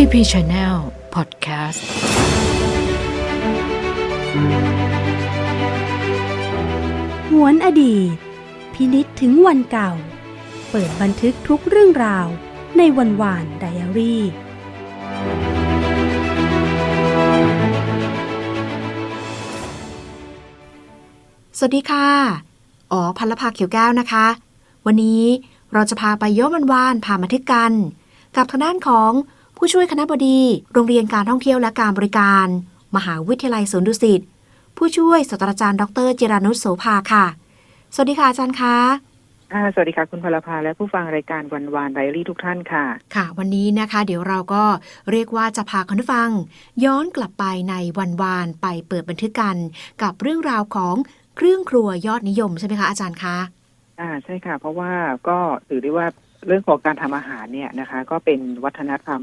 TP Channel Podcast หวนอดีต พินิษถึงวันเก่า เปิดบันทึกทุกเรื่องราวในวันวานไดอารี่ สวัสดีค่ะ อ๋อพันละภาเขียวแก้วนะคะ วันนี้เราจะพาไปย้อนวันวานผ่าบันทึกกัน กับทางด้านของ ผู้ช่วยคณะบดี โรงเรียนการท่องเที่ยวและการบริการ มหาวิทยาลัยสวนดุสิตผู้ช่วยศาสตราจารย์ดรจิรานุชโสภาค่ะ สวัสดีค่ะอาจารย์คะค่ะสวัสดีค่ะ คุณพลภาและผู้ฟังรายการวันวานไดอารี่ทุกท่านค่ะ ค่ะ วันนี้นะคะ เดี๋ยวเราก็เรียกว่าจะพาคุณผู้ฟัง ย้อนกลับไปในวันวานไปเปิดบันทึกกัน กับเรื่องราวของเครื่องครัวยอดนิยมใช่ไหมคะอาจารย์คะอ่าใช่ค่ะ เพราะว่าก็ถือได้ว่าเรื่องของการทำอาหารเนี่ยนะคะ ก็เป็นวัฒนธรรม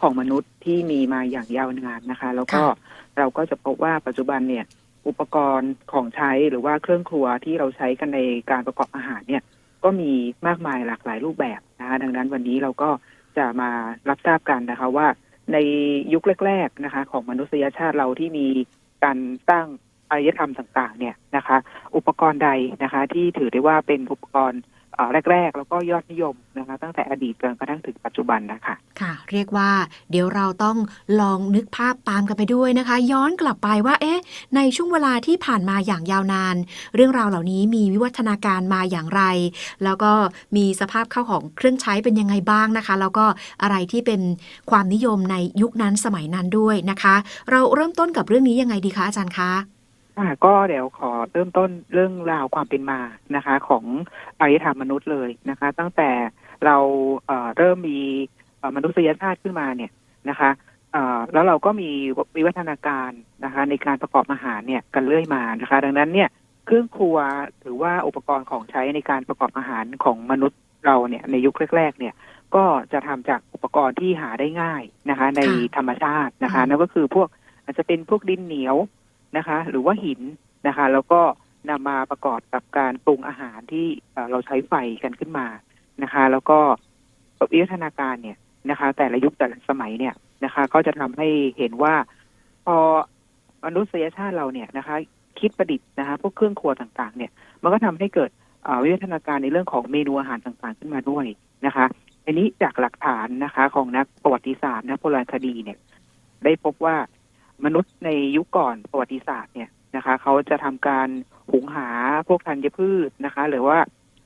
ของมนุษย์ที่มีมาอย่างยาวนานนะคะ แล้วก็ค่ะเราก็จะพบว่าปัจจุบันเนี่ย อุปกรณ์ของใช้หรือว่าเครื่องครัวที่เราใช้กันในการประกอบอาหารเนี่ย ก็มีมากมายหลากหลายรูปแบบนะคะ ดังนั้นวันนี้เราก็จะมารับทราบกันนะคะว่าในยุคแรก ๆนะคะ ของมนุษยชาติเราที่มีการสร้างอารยธรรมต่าง ๆ เนี่ยนะคะ อุปกรณ์ใดนะคะ ที่ถือได้ว่าเป็นอุปกรณ์เอ่อแรกๆแล้วก็ ยอดนิยมนะคะตั้งแต่อดีตจนกระทั่งถึงปัจจุบันนะคะค่ะ เรียกว่าเดี๋ยวเราต้องลองนึกภาพตามกันไปด้วยนะคะ ย้อนกลับไปว่าเอ๊ะ ในช่วงเวลาที่ผ่านมาอย่างยาวนาน เรื่องราวเหล่านี้มีวิวัฒนาการมาอย่างไร แล้วก็มีสภาพเข้าของเครื่องใช้เป็นยังไงบ้างนะคะ แล้วก็อะไรที่เป็นความนิยมในยุคนั้นสมัยนั้นด้วยนะคะ เราเริ่มต้นกับเรื่องนี้ยังไงดีคะอาจารย์คะ ค่ะก็เดี๋ยวขอเริ่มต้นเรื่องราวความเป็นมานะคะ ของอารยธรรมมนุษย์เลยนะคะ ตั้งแต่เราเอ่อเริ่มมีเอ่อมนุษยชาติขึ้นมาเนี่ยนะคะเอ่อแล้วเราก็มีวิวัฒนาการนะคะ ในการประกอบอาหารเนี่ยกันเรื่อยมานะคะ ดังนั้นเนี่ยเครื่องครัวหรือว่าอุปกรณ์ของใช้ในการประกอบอาหารของมนุษย์เราเนี่ยในยุคแรก ๆ เนี่ยก็จะทำจากอุปกรณ์ที่หาได้ง่ายนะคะ ในค่ะธรรมชาตินะคะอืมนั่นก็คือพวกอาจจะเป็นพวกดินเหนียว นะคะ หรือว่าหินนะคะ แล้วก็นำมาประกอบกับการปรุงอาหารที่เราใช้ไฟกันขึ้นมานะคะ แล้วก็วิวัฒนาการเนี่ยนะคะ แต่ละยุคแต่ละสมัยเนี่ยนะคะ ก็จะทำให้เห็นว่าพอมนุษยชาติเราเนี่ยนะคะ คิดประดิษฐ์นะคะ พวกเครื่องครัวต่างๆ เนี่ย มันก็ทำให้เกิดวิวัฒนาการในเรื่องของเมนูอาหารต่างๆ ขึ้นมาด้วยนะคะอันนี้จากหลักฐานนะคะ ของนักประวัติศาสตร์นักโบราณคดีเนี่ย ได้พบว่า มนุษย์ในยุคก่อนประวัติศาสตร์เนี่ยนะคะเขาจะทำการหุงหาพวกธัญพืชนะคะ หรือว่า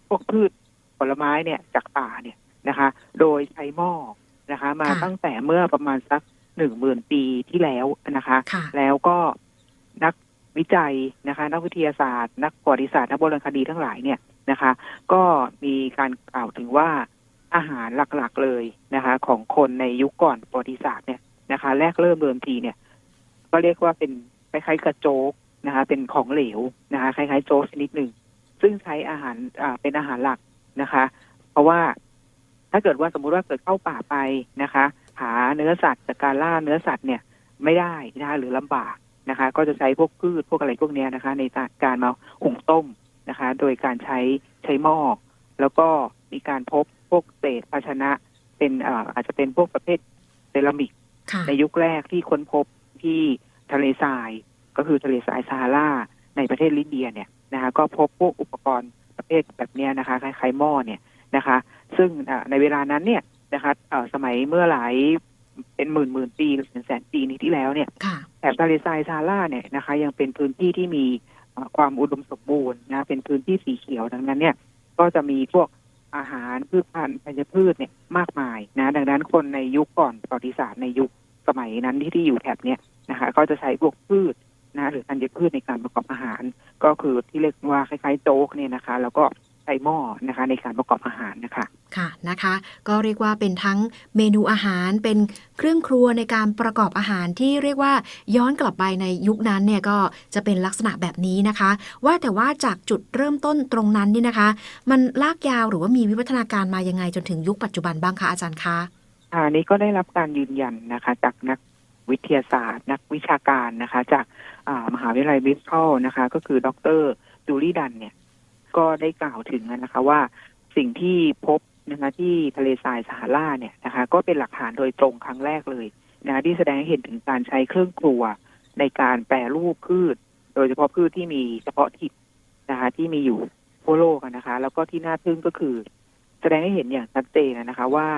พวกพืชผลไม้เนี่ยจากป่าเนี่ยนะคะ โดยใช้หม้อนะคะ มาค่ะตั้งแต่เมื่อประมาณสักหนึ่งหมื่นปีที่แล้วนะคะค่ะแล้วก็นักวิจัยนะคะ นักวิทยาศาสตร์ นักประวัติศาสตร์นักโบราณคดีทั้งหลายเนี่ยนะคะ ก็มีการกล่าวถึงว่าอาหารหลักๆเลยนะคะ ของคนในยุคก่อนประวัติศาสตร์เนี่ยนะคะ แรกเริ่มเดิมทีเนี่ย ก็เรียกว่าเป็นคล้ายๆกระโจ๊กนะคะ เป็นของเหลวนะคะ คล้ายๆโจ๊กชนิดหนึ่ง ซึ่งใช้อาหารอ่าเป็นอาหารหลักนะคะ เพราะว่าถ้าเกิดว่าสมมุติว่าเกิดเข้าป่าไปนะคะ หาเนื้อสัตว์จากการล่าเนื้อสัตว์เนี่ยไม่ได้นะคะหรือลำบากนะคะ ก็จะใช้พวกพืชพวกอะไรพวกเนี้ยนะคะ ในการมาหุงต้มนะคะ โดยการใช้ใช้หม้อแล้วก็มีการพบพวกเศษภาชนะ เป็นเอ่ออาจจะเป็นพวกประเภทเซรามิกค่ะในยุคแรกที่ค้นพบ ที่ทะเลทราย ก็คือทะเลทรายซาฮาราในประเทศลิเบียเนี่ยนะคะก็พบพวกอุปกรณ์ประเภทแบบเนี้ยนะคะคล้ายๆหม้อเนี่ยนะคะ ซึ่งอ่าในเวลานั้นเนี่ยนะคะเอ่อสมัยเมื่อหลายเป็นหมื่นหมื่นปีหรือเป็นแสนปีนี้ที่แล้วเนี่ยค่ะแถบทะเลทรายซาฮาราเนี่ยนะคะ ยังเป็นพื้นที่ที่มีเอ่อความอุดมสมบูรณ์นะเป็นพื้นที่สีเขียวดังนั้นเนี่ยก็จะมีพวกอาหารพืชพันธุ์ธัญพืชเนี่ยมากมายนะ ดังนั้นคนในยุคก่อนประวัติศาสตร์ในยุคสมัยนั้นที่ที่อยู่แถบเนี้ย นะคะ ก็จะใช้พวกพืชนะหรือธัญพืชในการประกอบอาหาร ก็คือที่เรียกว่าคล้ายๆโจ๊กเนี่ยนะคะ แล้วก็ใช้หม้อนะคะในการประกอบอาหารนะคะ ค่ะนะคะ ก็เรียกว่าเป็นทั้งเมนูอาหารเป็นเครื่องครัวในการประกอบอาหารที่เรียกว่าย้อนกลับไปในยุคนั้นเนี่ยก็จะเป็นลักษณะแบบนี้นะคะ ว่าแต่ว่าจากจุดเริ่มต้นตรงนั้นนี่นะคะ มันลากยาวหรือว่ามีวิวัฒนาการมายังไงจนถึงยุคปัจจุบันบ้างคะอาจารย์คะอันนี้ก็ได้รับการยืนยันนะคะ จากนัก วิทยาศาสตร์ นักวิชาการนะคะ จากมหาวิทยาลัยบริสตอลนะคะ ก็คือดรจูลี่ดันเนี่ย ก็ได้กล่าวถึงนะคะว่าสิ่งที่พบนะคะที่ทะเลทรายซาฮาราเนี่ยนะคะ ก็เป็นหลักฐานโดยตรงครั้งแรกเลยนะคะที่แสดงให้เห็นถึงการใช้เครื่องครัวในการแปรรูปพืช โดยเฉพาะพืชที่มีเฉพาะถิ่นนะคะที่มีอยู่ทั่วโลกนะคะ แล้วก็ที่น่าทึ่งก็คือ แสดงให้เห็นอย่างชัดเจนนะคะว่า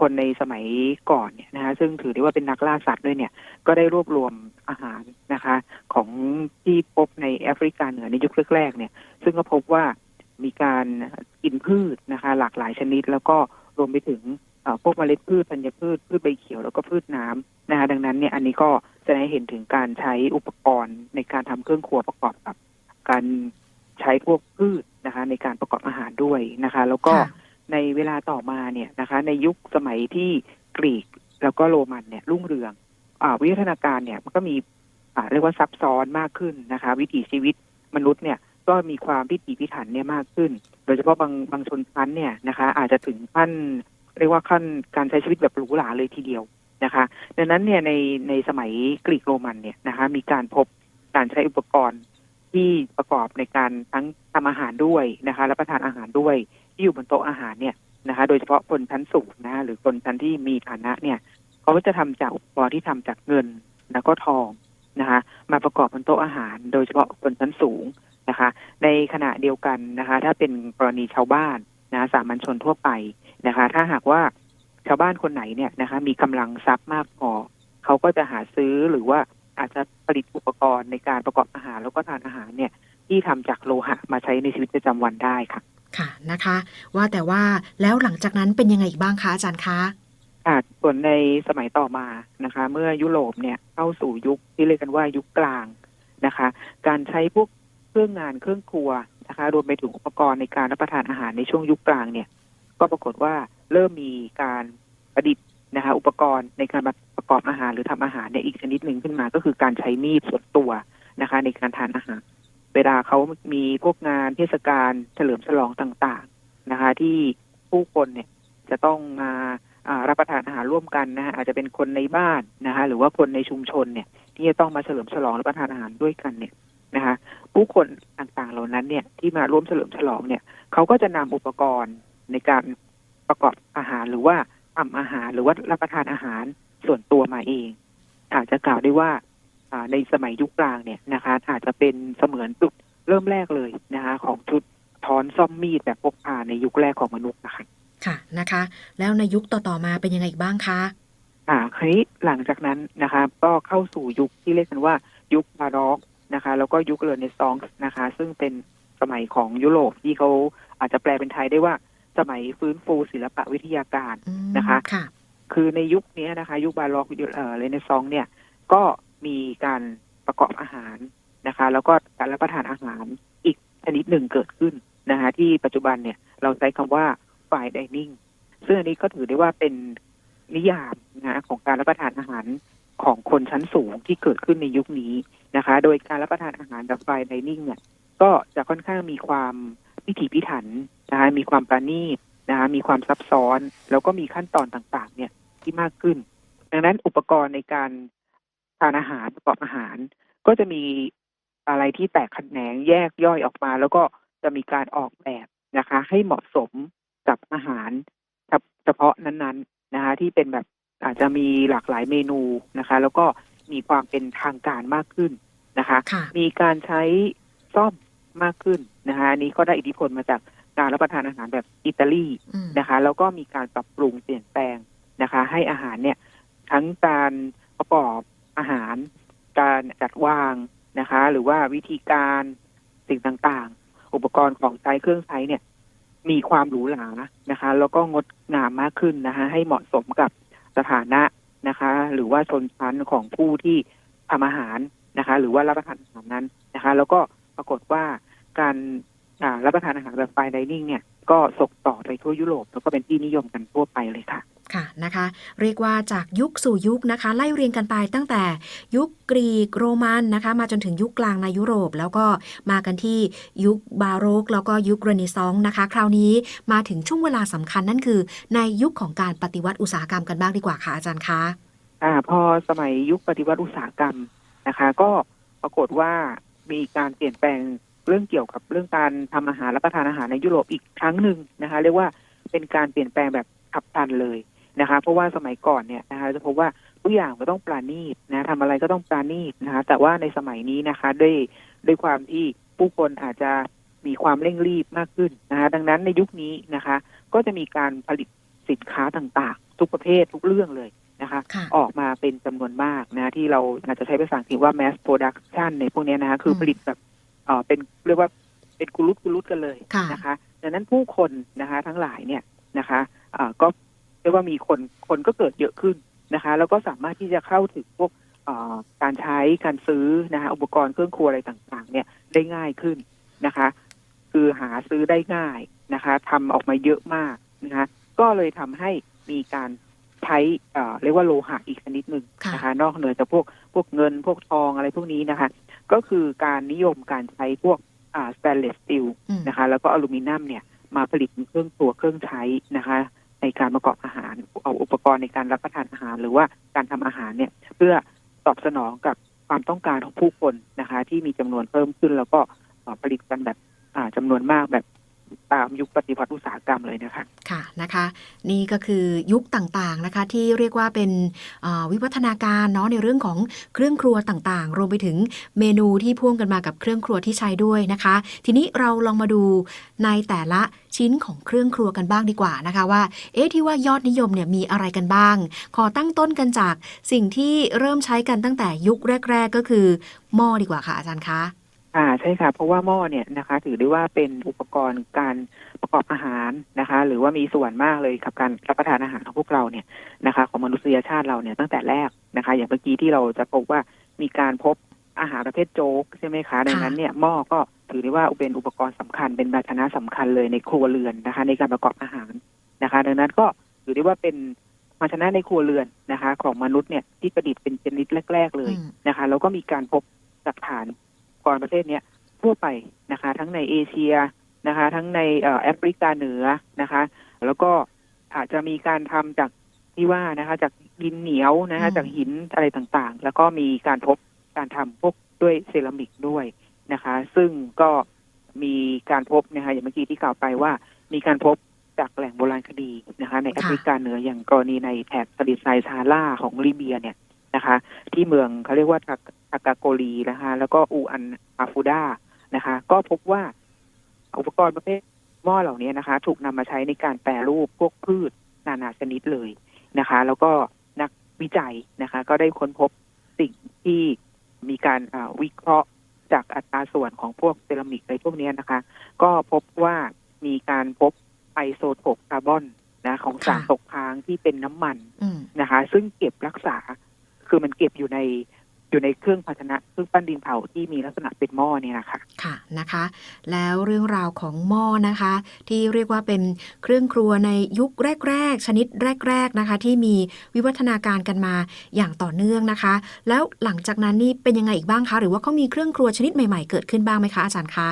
คนในสมัยก่อนเนี่ยนะคะซึ่งถือได้ว่าเป็นนักล่าสัตว์ด้วยเนี่ย ก็ได้รวบรวมอาหารนะคะ ของที่พบในแอฟริกาเหนือในยุคแรกๆเนี่ย ซึ่งก็พบว่ามีการกินพืชนะคะ หลากหลายชนิด แล้วก็รวมไปถึงพวกเมล็ดพืชธัญพืชพืชใบเขียวแล้วก็พืชน้ำนะคะดังนั้นเนี่ยอันนี้ก็แสดงให้เห็นถึงการใช้อุปกรณ์ในการทำเครื่องครัวประกอบกับ การใช้พวกพืชนะคะ ในการประกอบอาหารด้วยนะคะ แล้วก็ ในเวลาต่อมาเนี่ยนะคะ ในยุคสมัยที่กรีกแล้วก็โรมันเนี่ยรุ่งเรืองอาวิวัฒนาการเนี่ยมันก็มีอ่าเรียกว่าซับซ้อนมากขึ้นนะคะ วิถีชีวิตมนุษย์เนี่ยก็มีความพิถีพิถันเนี่ยมากขึ้น โดยเฉพาะบางบางชนชั้นเนี่ยนะคะ อาจจะถึงขั้นเรียกว่าขั้นการใช้ชีวิตแบบหรูหราเลยทีเดียวนะคะ ดังนั้นเนี่ยในในสมัยกรีกโรมันเนี่ยนะคะ มีการพบการใช้อุปกรณ์ที่ประกอบในการทั้งทำอาหารด้วยนะคะรับประทานอาหารด้วย ที่อยู่บนโต๊ะอาหารเนี่ยนะคะ โดยเฉพาะคนชั้นสูงนะหรือคนชั้นที่มีฐานะเนี่ยเขาก็จะทำจากอุปกรณ์ที่ทำจากเงินแล้วก็ทองนะคะ มาประกอบบนโต๊ะอาหาร โดยเฉพาะคนชั้นสูงนะคะ ในขณะเดียวกันนะคะ ถ้าเป็นกรณีชาวบ้านนะสามัญชนทั่วไปนะคะ ถ้าหากว่าชาวบ้านคนไหนเนี่ยนะคะ มีกำลังทรัพย์มากพอเขาก็จะหาซื้อหรือว่าอาจจะผลิตอุปกรณ์ในการประกอบอาหารแล้วก็ทานอาหารเนี่ย ที่ทำจากโลหะมาใช้ในชีวิตประจำวันได้ค่ะ ค่ะนะคะ ว่าแต่ว่าแล้วหลังจากนั้นเป็นยังไงอีกบ้างคะอาจารย์คะค่ะส่วนในสมัยต่อมานะคะ เมื่อยุโรปเนี่ยเข้าสู่ยุคที่เรียกกันว่ายุคกลางนะคะ การใช้พวกเครื่องงานเครื่องครัวนะคะ รวมไปถึงอุปกรณ์ในการรับประทานอาหารในช่วงยุคกลางเนี่ย ก็ปรากฏว่าเริ่มมีการประดิษฐ์นะคะอุปกรณ์ในการประกอบอาหารหรือทำอาหารเนี่ยอีกชนิดหนึ่งขึ้นมา ก็คือการใช้มีดส่วนตัวนะคะ ในการทานอาหาร เวลาเขามีพวกงานเทศกาลเฉลิมฉลองต่างๆนะคะ ที่ผู้คนเนี่ยจะต้องมาารับประทานอาหารร่วมกันนะฮะอาจจะเป็นคนในบ้านนะคะ หรือว่าคนในชุมชนเนี่ย ที่จะต้องมาเฉลิมฉลองรับประทานอาหารด้วยกันเนี่ยนะคะผู้คนต่างๆเหล่านั้นเนี่ยที่มาร่วมเฉลิมฉลองเนี่ยเขาก็จะนำอุปกรณ์ในการประกอบอาหารหรือว่าทำอาหารหรือว่ารับประทานอาหารส่วนตัวมาเองอาจจะกล่าวได้ว่า ในสมัยยุคกลางเนี่ยนะคะ อาจจะเป็นเสมือนจุดเริ่มแรกเลยนะคะของชุดท้อนซ่อมมีดแบบพกพาในยุคแรกของมนุษย์นะคะค่ะนะคะ แล้วในยุคต่อๆมาเป็นยังไงอีกบ้างคะอ่าคราวนี้หลังจากนั้นนะคะก็เข้าสู่ยุคที่เรียกกันว่ายุคบาร็อกนะคะ แล้วก็ยุคเรเนซองส์นะคะ ซึ่งเป็นสมัยของยุโรปที่เขาอาจจะแปลเป็นไทยได้ว่าสมัยฟื้นฟูศิลปะวิทยาการอืมนะคะค่ะคือในยุคนี้นะคะ ยุคบาร็อกยุคเอ่อเรเนซองส์เนี่ย ก็ มีการประกอบอาหารนะคะ แล้วก็การรับประทานอาหารอีกชนิดหนึ่งเกิดขึ้นนะคะที่ปัจจุบันเนี่ยเราใช้คำว่าฝ่ายดิเนิ่งซึ่งอันนี้ก็ถือได้ว่าเป็นนิยามนะของการรับประทานอาหารของคนชั้นสูงที่เกิดขึ้นในยุคนี้นะคะ โดยการรับประทานอาหารแบบฝ่ายดิเนิ่งเนี่ยก็จะค่อนข้างมีความพิถีพิถันนะคะมีความประณีตนะคะมีความซับซ้อน แล้วก็มีขั้นตอนต่างๆ เนี่ยที่มากขึ้น ดังนั้นอุปกรณ์ในการ ทานอาหารประกอบอาหาร ก็จะมีอะไรที่แตกแขนงแยกย่อยออกมา แล้วก็จะมีการออกแบบนะคะ ให้เหมาะสมกับอาหารเฉพาะนั้นๆนะคะที่เป็นแบบอาจจะมีหลากหลายเมนูนะคะ แล้วก็มีความเป็นทางการมากขึ้นนะคะค่ะมีการใช้ซ่อมมากขึ้นนะคะอันนี้ก็ได้อิทธิพลมาจากการรับประทานอาหารแบบอิตาลีอืมนะคะ แล้วก็มีการปรับปรุงเปลี่ยนแปลงนะคะ ให้อาหารเนี่ย ทั้งการประกอบ อาหาร การจัดวางนะคะ หรือว่าวิธีการสิ่งต่างๆ อุปกรณ์ของใช้เครื่องใช้เนี่ย มีความหรูหรานะคะ แล้วก็งดงามมากขึ้นนะคะ ให้เหมาะสมกับสถานะนะคะ หรือว่าชนชั้นของผู้ที่ทำอาหารนะคะ หรือว่ารับประทานอาหารนั้นนะคะ แล้วก็ปรากฏว่าการรับประทานอาหารแบบไฟดิเนิ่งเนี่ยก็ส่งต่อไปทั่วยุโรปแล้วก็เป็นที่นิยมกันทั่วไปเลยค่ะ ค่ะนะคะเรียกว่าจากยุคสู่ยุคนะคะไล่เรียงกันไปตั้งแต่ยุคกรีกโรมันนะคะมาจนถึงยุคกลางในยุโรป แล้วก็มากันที่ยุคบาโรก แล้วก็ยุคเรเนซองส์นะคะ คราวนี้มาถึงช่วงเวลาสำคัญนั่นคือ ในยุคของการปฏิวัติอุตสาหกรรมกันบ้างดีกว่าค่ะอาจารย์คะอ่าพอสมัยยุคปฏิวัติอุตสาหกรรมนะคะ ก็ปรากฏว่ามีการเปลี่ยนแปลงเรื่องเกี่ยวกับเรื่องการทำอาหารรับประทานอาหารในยุโรปอีกครั้งหนึ่งนะคะ เรียกว่าเป็นการเปลี่ยนแปลงแบบฉับพลันเลย นะคะเพราะว่าสมัยก่อนเนี่ยนะคะจะพบว่าทุกอย่างก็ต้องปราณีตนะทำอะไรก็ต้องปราณีตนะคะ แต่ว่าในสมัยนี้นะคะด้วยด้วยความที่ผู้คนอาจจะมีความเร่งรีบมากขึ้นนะคะดังนั้นในยุคนี้นะคะ ก็จะมีการผลิตสินค้าต่างๆ ทุกประเภททุกเรื่องเลยนะคะค่ะออกมาเป็นจำนวนมากนะที่เราอาจจะใช้ภาษาอังกฤษว่า mass production ในพวกเนี้ยนะคะคือผลิตแบบเอ่อเป็นเรียกว่าเป็นกุลุตกุลุตกันเลยค่ะนะคะ ดังนั้นผู้คนนะคะ ทั้งหลายเนี่ยนะคะเอ่อก็ เรียกว่ามีคนคนก็เกิดเยอะขึ้นนะคะ แล้วก็สามารถที่จะเข้าถึงพวกเอ่อการใช้การซื้อนะคะอุปกรณ์เครื่องครัวอะไรต่างๆ เนี่ยได้ง่ายขึ้นนะคะ คือหาซื้อได้ง่ายนะคะทำออกมาเยอะมากนะคะ ก็เลยทำให้มีการใช้เอ่อเรียกว่าโลหะอีกชนิดหนึ่งค่ะนะคะ นอกเหนือจากพวกพวกเงินพวกทองอะไรพวกนี้นะคะ ก็คือการนิยมการใช้พวกอ่าสแตนเลสสตีลอืมนะคะ แล้วก็อลูมิเนียมเนี่ยมาผลิตเป็นเครื่องตัวเครื่องใช้นะคะ ในการประกอบอาหารเอาอุปกรณ์ในการรับประทานอาหาร หรือว่าการทำอาหารเนี่ยเพื่อตอบสนองกับความต้องการของผู้คนนะคะ ที่มีจำนวนเพิ่มขึ้นแล้วก็ผลิตกันแบบจำจำนวนมากแบบ ตามยุคปฏิวัติอุตสาหกรรมเลยนะคะค่ะนะคะ นี่ก็คือยุคต่างๆนะคะ ที่เรียกว่าเป็นวิวัฒนาการเนาะในเรื่องของเครื่องครัวต่างๆ รวมไปถึงเมนูที่พ่วงกันมากับเครื่องครัวที่ใช้ด้วยนะคะ ทีนี้เราลองมาดูในแต่ละชิ้นของเครื่องครัวกันบ้างดีกว่านะคะว่า เอ๊ะที่ว่ายอดนิยมเนี่ยมีอะไรกันบ้าง ขอตั้งต้นกันจากสิ่งที่เริ่มใช้กันตั้งแต่ยุคแรก ๆ ก็คือหม้อดีกว่าค่ะอาจารย์คะ อ่าใช่ค่ะเพราะว่าหม้อเนี่ยนะคะ ถือได้ว่าเป็นอุปกรณ์การประกอบอาหารนะคะ หรือว่ามีส่วนมากเลยกับการรับประทานอาหารของพวกเราเนี่ยนะคะ ของมนุษยชาติเราเนี่ยตั้งแต่แรกนะคะ อย่างเมื่อกี้ที่เราจะพบว่ามีการพบอาหารประเภทโจ๊กใช่ไหมคะดังนั้นเนี่ยหม้อก็ถือได้ว่าเป็นอุปกรณ์สำคัญเป็นภาชนะสำคัญเลยในครัวเรือนนะคะ ในการประกอบอาหารนะคะ ดังนั้นก็ถือได้ว่าเป็นภาชนะในครัวเรือนนะคะ ของมนุษย์เนี่ยที่ประดิษฐ์เป็นชนิดแรก ๆ เลยอืมนะคะ แล้วก็มีการพบหลักฐานอุปก รณ์ประเภทเนี้ยทั่วไปนะคะ ทั้งในเอเชียนะคะ ทั้งในเอ่อแอฟริกาเหนือนะคะ แล้วก็อาจจะมีการทำจากที่ว่านะคะ จากดินเหนียวนะคะอืมจากหินอะไรต่างๆ แล้วก็มีการพบการทำพวกด้วยเซรามิกด้วยนะคะ ซึ่งก็มีการพบนะคะอย่างเมื่อกี้ที่กล่าวไปว่า มีการพบจากแหล่งโบราณคดีนะคะ ในแอฟริกาเหนืออย่างกรณีในแถบทะเลทรายซาฮาราของลิเบียเนี่ย นะคะ ที่เมืองเขาเรียกว่าทากทากาโกลีนะคะ แล้วก็อูอันอาฟูดานะคะ ก็พบว่าอุปกรณ์ประเภทหม้อเหล่านี้นะคะ ถูกนำมาใช้ในการแปรรูปพวกพืชนานาชนิดเลยนะคะ แล้วก็นักวิจัยนะคะ ก็ได้ค้นพบสิ่งที่มีการอ่าวิเคราะห์จากอัตราส่วนของพวกเซรามิกอะไรพวกเนี้ยนะคะ ก็พบว่ามีการพบไอโซโทปคาร์บอนนะของสารค่ะตกค้างที่เป็นน้ำมันอืมนะคะ ซึ่งเก็บรักษา คือมันเก็บอยู่ในอยู่ในเครื่องภาชนะเครื่องปั้นดินเผาที่มีลักษณะเป็นหม้อเนี่ยนะคะค่ะนะคะ แล้วเรื่องราวของหม้อนะคะ ที่เรียกว่าเป็นเครื่องครัวในยุคแรก ๆ ชนิดแรก ๆนะคะ ที่มีวิวัฒนาการกันมาอย่างต่อเนื่องนะคะ แล้วหลังจากนั้นนี่เป็นยังไงอีกบ้างคะ หรือว่าเขามีเครื่องครัวชนิดใหม่ๆเกิดขึ้นบ้างไหมคะอาจารย์คะ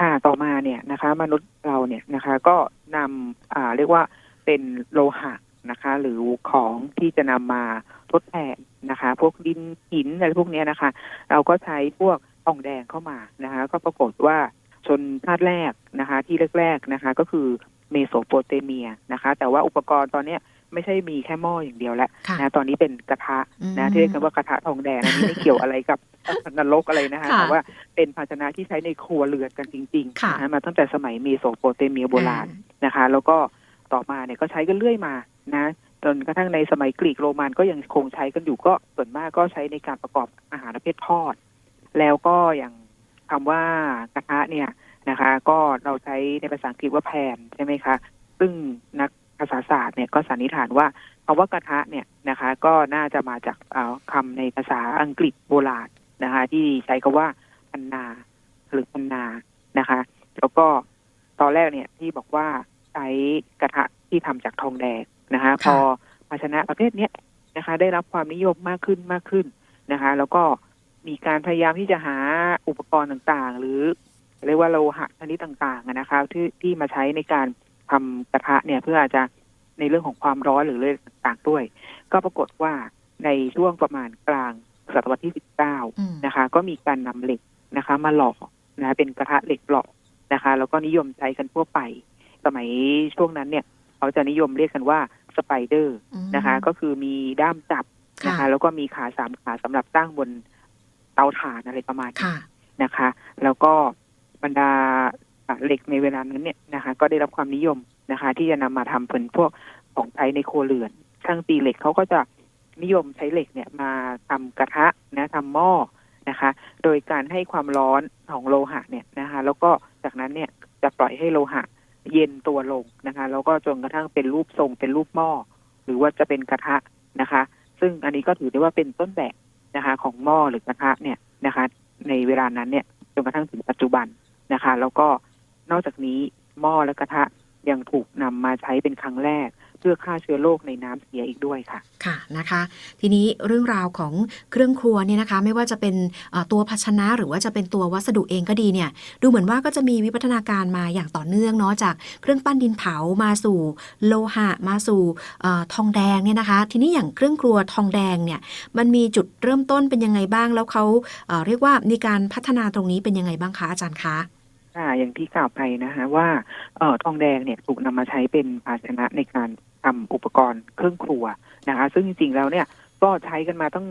ค่ะต่อมาเนี่ยนะคะ มนุษย์เราเนี่ยนะคะก็นำอ่าเรียกว่าเป็นโลหะนะคะ หรือของที่จะนำมา ทดแทนนะคะ พวกดินหินอะไรพวกเนี้ยนะคะ เราก็ใช้พวกทองแดงเข้ามานะคะ ก็ปรากฏว่าชนชาติแรกนะคะ ที่แรกๆนะคะ ก็คือเมโสโปเตเมียนะคะ แต่ว่าอุปกรณ์ตอนเนี้ยไม่ใช่มีแค่หม้ออย่างเดียวแล้วค่ะนะตอนนี้เป็นกระทะอืมนะที่เรียกกันว่ากระทะทองแดงอันนี้ไม่เกี่ยวอะไรกับนรกอะไรนะคะค่ะแต่ว่าเป็นภาชนะที่ใช้ในครัวเรือนกันจริงๆค่ะนะคะมาตั้งแต่สมัยเมโสโปเตเมียโบราณนะคะ แล้วก็ต่อมาเนี่ยก็ใช้กันเรื่อยมานะ จนกระทั่งในสมัยกรีกโรมันก็ยังคงใช้กันอยู่ก็ส่วนมากก็ใช้ในการประกอบอาหารประเภททอด แล้วก็อย่างคำว่ากระทะเนี่ยนะคะ ก็เราใช้ในภาษาอังกฤษว่าแพนใช่ไหมคะ ซึ่งนักภาษาศาสตร์เนี่ยก็สันนิษฐานว่าคำว่ากระทะเนี่ยนะคะ ก็น่าจะมาจากเอ่อคำในภาษาอังกฤษโบราณนะคะ ที่ใช้คำว่าพันนาหรือพันนานะคะ แล้วก็ตอนแรกเนี่ยที่บอกว่าใช้กระทะที่ทำจากทองแดง นะคะพอภาชนะประเภทเนี้ยนะคะ ได้รับความนิยมมากขึ้นมากขึ้นนะคะ แล้วก็มีการพยายามที่จะหาอุปกรณ์ต่างๆ หรือเรียกว่าโลหะชนิดต่างๆอะนะคะ ที่ที่มาใช้ในการทำกระทะเนี่ยเพื่ออาจจะในเรื่องของความร้อนหรือเรื่องต่างๆด้วย ก็ปรากฏว่าในช่วงประมาณกลางศตวรรษที่ 19อืมนะคะ ก็มีการนำเหล็กนะคะ มาหล่อนะคะเป็นกระทะเหล็กหล่อนะคะ แล้วก็นิยมใช้กันทั่วไป สมัยช่วงนั้นเนี่ย เขาจะนิยมเรียกกันว่า สไปเดอร์อืมนะคะ ก็คือมีด้ามจับนะค่ะคะ แล้วก็มีขาสามขาสำหรับตั้งบนเตาถ่านอะไรประมาณนี้ค่ะนะคะ แล้วก็บรรดาอะเหล็กในเวลานั้นเนี่ยนะคะ ก็ได้รับความนิยมนะคะ ที่จะนำมาทำเป็นพวกของใช้ในครัวเรือน ช่างตีเหล็กเขาก็จะนิยมใช้เหล็กเนี่ยมาทำกระทะนะทำหม้อนะคะ โดยการให้ความร้อนของโลหะเนี่ยนะคะ แล้วก็จากนั้นเนี่ยจะปล่อยให้โลหะ เย็นตัวลงนะคะแล้วก็จนกระทั่งเป็นรูปทรงเป็นรูปหม้อหรือว่าจะเป็นกระทะนะคะ ซึ่งอันนี้ก็ถือได้ว่าเป็นต้นแบบนะคะ ของหม้อหรือกระทะเนี่ยนะคะ ในเวลานั้นเนี่ยจนกระทั่งถึงปัจจุบันนะคะ แล้วก็นอกจากนี้หม้อและกระทะยังถูกนำมาใช้เป็นครั้งแรก เพื่อฆ่าเชื้อโรคในน้ำเสียอีกด้วยค่ะ ค่ะนะคะ ทีนี้เรื่องราวของเครื่องครัวเนี่ยนะคะ ไม่ว่าจะเป็นเอ่อตัวภาชนะหรือว่าจะเป็นตัววัสดุเองก็ดีเนี่ย ดูเหมือนว่าก็จะมีวิวัฒนาการมาอย่างต่อเนื่องเนาะจากเครื่องปั้นดินเผามาสู่โลหะ มาสู่เออทองแดงเนี่ยนะคะ ทีนี้อย่างเครื่องครัวทองแดงเนี่ยมันมีจุดเริ่มต้นเป็นยังไงบ้างแล้วเขาเอ่อเรียกว่ามีการพัฒนาตรงนี้เป็นยังไงบ้างคะอาจารย์คะค่ะอย่างที่กล่าวไปนะคะว่าเอ่อทองแดงเนี่ยถูกนำมาใช้เป็นภาชนะในการ ทำอุปกรณ์เครื่องครัวนะคะ ซึ่งจริงๆแล้วเนี่ยก็ใช้กันมาตั้ง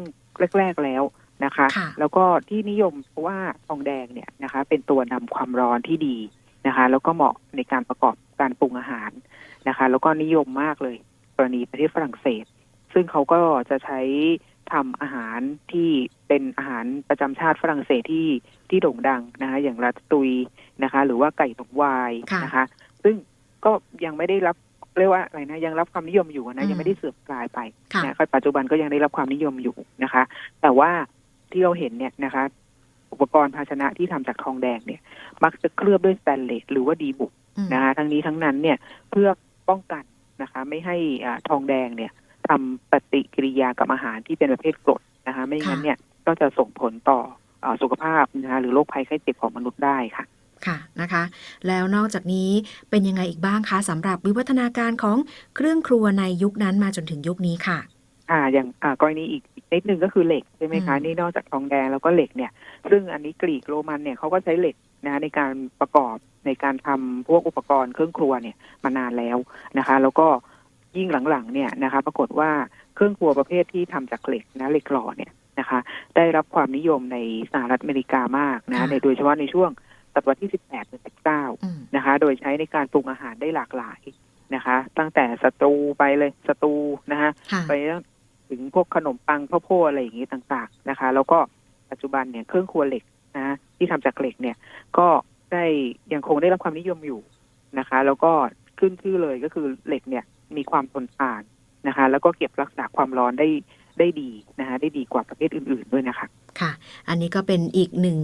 แรก ๆแล้วนะคะค่ะแล้วก็ที่นิยมเพราะว่าทองแดงเนี่ยนะคะ เป็นตัวนำความร้อนที่ดีนะคะ แล้วก็เหมาะในการประกอบการปรุงอาหารนะคะ แล้วก็นิยมมากเลยกรณีประเทศฝรั่งเศส ซึ่งเขาก็จะใช้ทำอาหารที่เป็นอาหารประจำชาติฝรั่งเศสที่ที่โด่งดังนะคะ อย่างรัตตุยนะคะ หรือว่าไก่ตกวายค่ะนะคะ ซึ่งก็ยังไม่ได้รับ เรียกว่าอะไรนะยังรับความนิยมอยู่อืนะมยังไม่ได้เสื่อมกลายไปค่ะนะปัจจุบันก็ยังได้รับความนิยมอยู่นะคะ แต่ว่าที่เราเห็นเนี่ยนะคะ อุปกรณ์ภาชนะที่ทำจากทองแดงเนี่ย มักจะเคลือบด้วยสแตนเลสหรือว่าดีบุกอืมนะคะทั้งนี้ทั้งนั้นเนี่ยเพื่อป้องกันนะคะ ไม่ให้อ่าทองแดงเนี่ยทำปฏิกิริยากับอาหารที่เป็นประเภทกรดนะคะ ไม่งั้นเนี่ยก็จะส่งผลต่ออาสุขภาพนะคะหรือโรคภัยไข้เจ็บของมนุษย์ได้ค่ะ ค่ะนะคะ แล้วนอกจากนี้เป็นยังไงอีกบ้างคะสำหรับวิวัฒนาการของเครื่องครัวในยุคนั้นมาจนถึงยุคนี้ค่ะ อ่าอย่างอ่ากรณีอีกอีกนิดนึงก็คือเหล็กใช่ไหมคะอืมนี่นอกจากทองแดงแล้วก็เหล็กเนี่ย ซึ่งอันนี้กรีกโรมันเนี่ยเขาก็ใช้เหล็กนะในการประกอบในการทำพวกอุปกรณ์เครื่องครัวเนี่ยมานานแล้วนะคะ แล้วก็ยิ่งหลังๆเนี่ยนะคะ ปรากฏว่าเครื่องครัวประเภทที่ทำจากเหล็กนะเหล็กหล่อเนี่ยนะคะ ได้รับความนิยมในสหรัฐอเมริกามากนะค่ะในโดยเฉพาะในช่วง ศตวรรษที่ 18ถึง19อืมนะคะ โดยใช้ในการปรุงอาหารได้หลากหลายนะคะ ตั้งแต่สตูไปเลยสตูนะคะค่ะไปถึงพวกขนมปังข้าวโพดอะไรอย่างนี้ต่างๆนะคะ แล้วก็ปัจจุบันเนี่ยเครื่องครัวเหล็กนะที่ทำจากเหล็กเนี่ย ก็ได้ยังคงได้รับความนิยมอยู่นะคะ แล้วก็ขึ้นชื่อเลยก็คือเหล็กเนี่ยมีความทนทานนะคะ แล้วก็เก็บรักษาความร้อนได้ ได้ดีนะคะได้ดีกว่าประเภทอื่น ๆด้วยนะคะค่ะ อันนี้ก็เป็นอีกหนึ่ง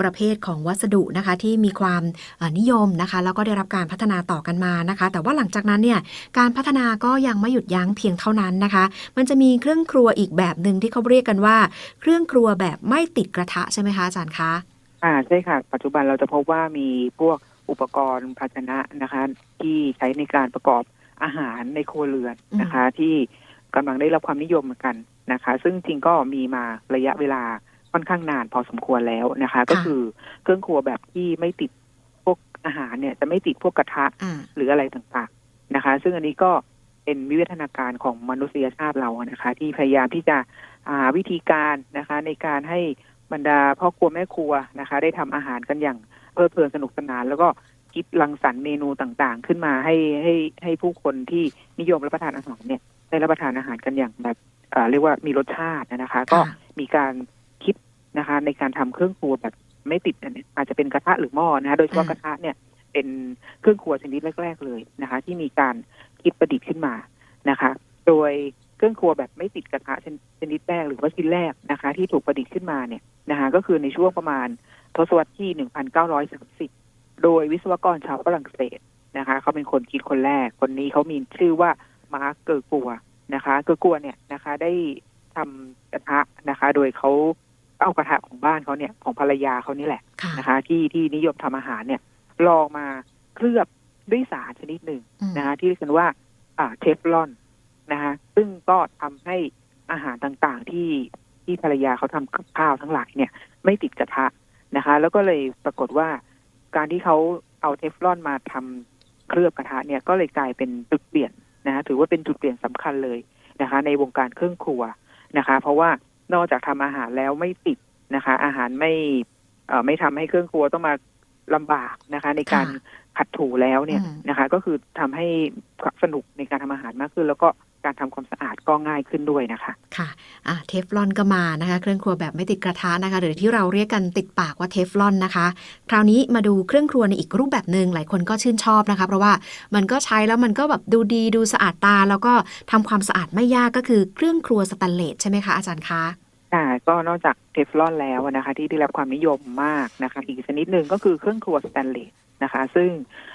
ประเภทของวัสดุนะคะที่มีความเอ่อนิยมนะคะ แล้วก็ได้รับการพัฒนาต่อกันมานะคะ แต่ว่าหลังจากนั้นเนี่ยการพัฒนาก็ยังไม่หยุดยั้งเพียงเท่านั้นนะคะ มันจะมีเครื่องครัวอีกแบบหนึ่งที่เขาเรียกกันว่า เครื่องครัวแบบไม่ติดกระทะใช่ไหมคะอาจารย์คะอ่าใช่ค่ะ ปัจจุบันเราจะพบว่ามีพวกอุปกรณ์ภาชนะนะคะ ที่ใช้ในการประกอบอาหารในครัวเรือนนะคะที่ กำลังได้รับความนิยมเหมือนกันนะคะ ซึ่งจริงก็มีมาระยะเวลาค่อนข้างนานพอสมควรแล้วนะคะ ก็คือเครื่องครัวแบบที่ไม่ติดพวกอาหารเนี่ย จะไม่ติดพวกกระทะอ่าหรืออะไรต่างๆนะคะ ซึ่งอันนี้ก็เป็นวิวัฒนาการของมนุษยชาติเราอะนะคะ ที่พยายามที่จะหาวิธีการนะคะ ในการให้บรรดาพ่อครัวแม่ครัวนะคะ ได้ทำอาหารกันอย่างเพลิดเพลินสนุกสนาน แล้วก็คิดรังสรรค์เมนูต่างๆ ขึ้นมาให้ให้ให้ผู้คนที่นิยมรับประทานอาหารเนี่ย ได้รับประทานอาหารกันอย่างแบบเอ่อเรียกว่ามีรสชาตินะคะ ก็ค่ะมีการคิดนะคะ ในการทำเครื่องครัวแบบไม่ติดอันนี้อาจจะเป็นกระทะหรือหม้อนะคะโดยเฉพาะอืมกระทะเนี่ยเป็นเครื่องครัวชนิดแรก ๆ เลยนะคะ ที่มีการคิดประดิษฐ์ขึ้นมานะคะ โดยเครื่องครัวแบบไม่ติดกระทะชนชนิดแรกหรือว่าชิ้นแรกนะคะ ที่ถูกประดิษฐ์ขึ้นมาเนี่ยนะคะ ก็คือในช่วงประมาณทศวรรษที่ 1930 โดยวิศวกรชาวฝรั่งเศสนะคะเขาเป็นคนคิดคนแรกคนนี้เขามีชื่อว่า มาร์กเกอร์กัวนะคะเกอร์กัวเนี่ยนะคะ ได้ทำกระทะนะคะ โดยเขาเอากระทะของบ้านเขาเนี่ยของภรรยาเขานี่แหละค่ะนะคะ ที่ที่นิยมทำอาหารเนี่ย ลองมาเคลือบด้วยสารชนิดหนึ่งอืมนะคะที่เรียกกันว่าอ่าเทฟลอนนะคะซึ่งก็ทำให้อาหารต่างๆที่ที่ภรรยาเขาทำกับข้าวทั้งหลายเนี่ย ไม่ติดกระทะนะคะ แล้วก็เลยปรากฏว่า การที่เขาเอาเทฟลอนมาทำเคลือบกระทะเนี่ยก็เลยกลายเป็นจุดเปลี่ยน นะฮะถือว่าเป็นจุดเปลี่ยนสำคัญเลยนะคะ ในวงการเครื่องครัวนะคะ เพราะว่านอกจากทำอาหารแล้วไม่ติดนะคะ อาหารไม่เอ่อไม่ทำให้เครื่องครัวต้องมาลำบากนะคะ ในการค่ะขัดถูแล้วเนี่ยอืมนะคะ ก็คือทำให้สนุกในการทำอาหารมากขึ้น แล้วก็ การทำความสะอาดก็ง่ายขึ้นด้วยนะคะ ค่ะอะเทฟลอนก็มานะคะ เครื่องครัวแบบไม่ติดกระทะนะคะ หรือที่เราเรียกกันติดปากว่าเทฟลอนนะคะ คราวนี้มาดูเครื่องครัวในอีกรูปแบบหนึ่งหลายคนก็ชื่นชอบนะคะ เพราะว่ามันก็ใช้แล้วมันก็แบบดูดีดูสะอาดตา แล้วก็ทำความสะอาดไม่ยากก็คือเครื่องครัวสแตนเลสใช่ไหมคะอาจารย์คะค่ะก็นอกจากเทฟลอนแล้วนะคะ ที่ได้รับความนิยมมากนะคะ อีกชนิดหนึ่งก็คือเครื่องครัวสแตนเลสนะคะ ซึ่ง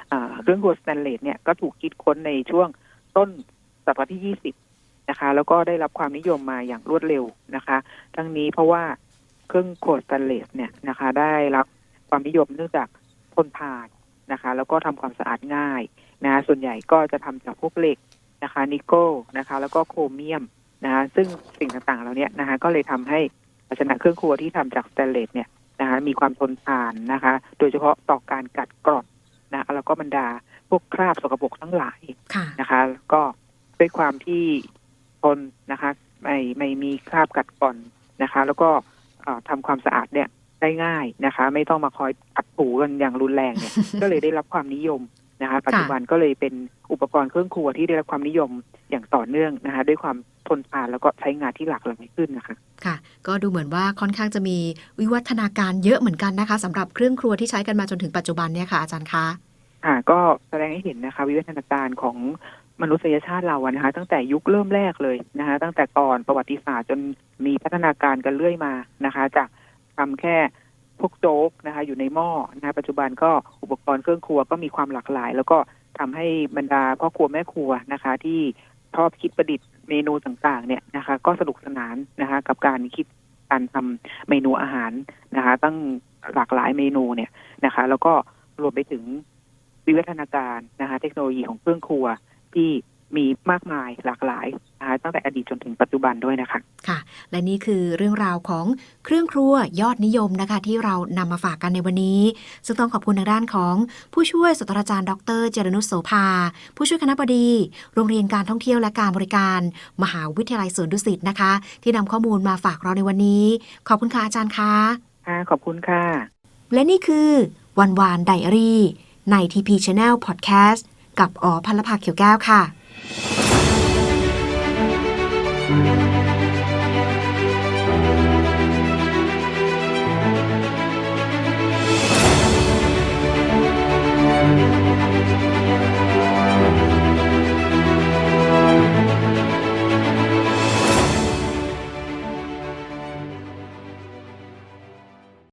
เอ่อเครื่องครัวสแตนเลสเนี่ยก็ถูกคิดค้นในช่วงต้น ศตวรรษที่ 20 นะคะ แล้วก็ได้รับความนิยมมาอย่างรวดเร็วนะคะ ทั้งนี้เพราะว่าเครื่องครัวสแตนเลสเนี่ยนะคะ ได้รับความนิยมเนื่องจากทนทานนะคะ แล้วก็ทำความสะอาดง่ายนะส่วนใหญ่ก็จะทำจากพวกเหล็กนะคะ นิกเกิลนะคะ แล้วก็โครเมียมนะคะซึ่งสิ่งต่างๆเหล่านี้นะคะ ก็เลยทำให้ภาชนะเครื่องครัวที่ทำจากสแตนเลสเนี่ยนะคะมีความทนทานนะคะ โดยเฉพาะต่อการกัดกร่อนนะแล้วก็บรรดาพวกคราบสกปรกทั้งหลายค่ะนะคะ ก็ ด้วยความที่ทนนะคะไม่ไม่มีคราบกัดกร่อนนะคะ แล้วก็เอ่อทำความสะอาดเนี่ยได้ง่ายนะคะ ไม่ต้องมาคอยขัดถูกันอย่างรุนแรงเนี่ย ก็เลยได้รับความนิยมนะคะ ปัจจุบันก็เลยเป็นอุปกรณ์เครื่องครัวที่ได้รับความนิยมอย่างต่อเนื่องนะคะ ด้วยความทนทานแล้วก็ใช้งานที่หลากหลายขึ้นนะคะ ค่ะ ก็ดูเหมือนว่าค่อนข้างจะมีวิวัฒนาการเยอะเหมือนกันนะคะสำหรับเครื่องครัวที่ใช้กันมาจนถึงปัจจุบันเนี่ยค่ะอาจารย์คะค่ะก็แสดงให้เห็นนะคะ วิวัฒนาการของ มนุษยชาติเราอะนะคะ ตั้งแต่ยุคเริ่มแรกเลยนะคะ ตั้งแต่ก่อนประวัติศาสตร์จนมีพัฒนาการกันเรื่อยมานะคะ จากทำแค่พวกโจ๊กนะคะ อยู่ในหม้อนะคะ ปัจจุบันก็อุปกรณ์เครื่องครัวก็มีความหลากหลาย แล้วก็ทำให้บรรดาพ่อครัวแม่ครัวนะคะ ที่ชอบคิดประดิษฐ์เมนูต่างๆ เนี่ยนะคะ ก็สนุกสนานนะคะ กับการคิดการทำเมนูอาหารนะคะ ตั้งหลากหลายเมนูเนี่ยนะคะ แล้วก็รวมไปถึงวิวัฒนาการนะคะ เทคโนโลยีของเครื่องครัว ที่มีมากมายหลากหลายนะคะตั้งแต่อดีตจนถึงปัจจุบันด้วยนะคะ ค่ะ และนี่คือเรื่องราวของเครื่องครัวยอดนิยมนะคะ ที่เรานำมาฝากกันในวันนี้ ซึ่งต้องขอบคุณทางด้านของผู้ช่วยศาสตราจารย์ดร เจรนุชโสภา ผู้ช่วยคณะบดี โรงเรียนการท่องเที่ยวและการบริการ มหาวิทยาลัยสวนดุสิตนะคะ ที่นำข้อมูลมาฝากเราในวันนี้ ขอบคุณค่ะอาจารย์คะค่ะขอบคุณค่ะ และนี่คือวันวานไดอารี่ใน TP Channel Podcast กับอ๋อพันลภาเขียวแก้วค่ะ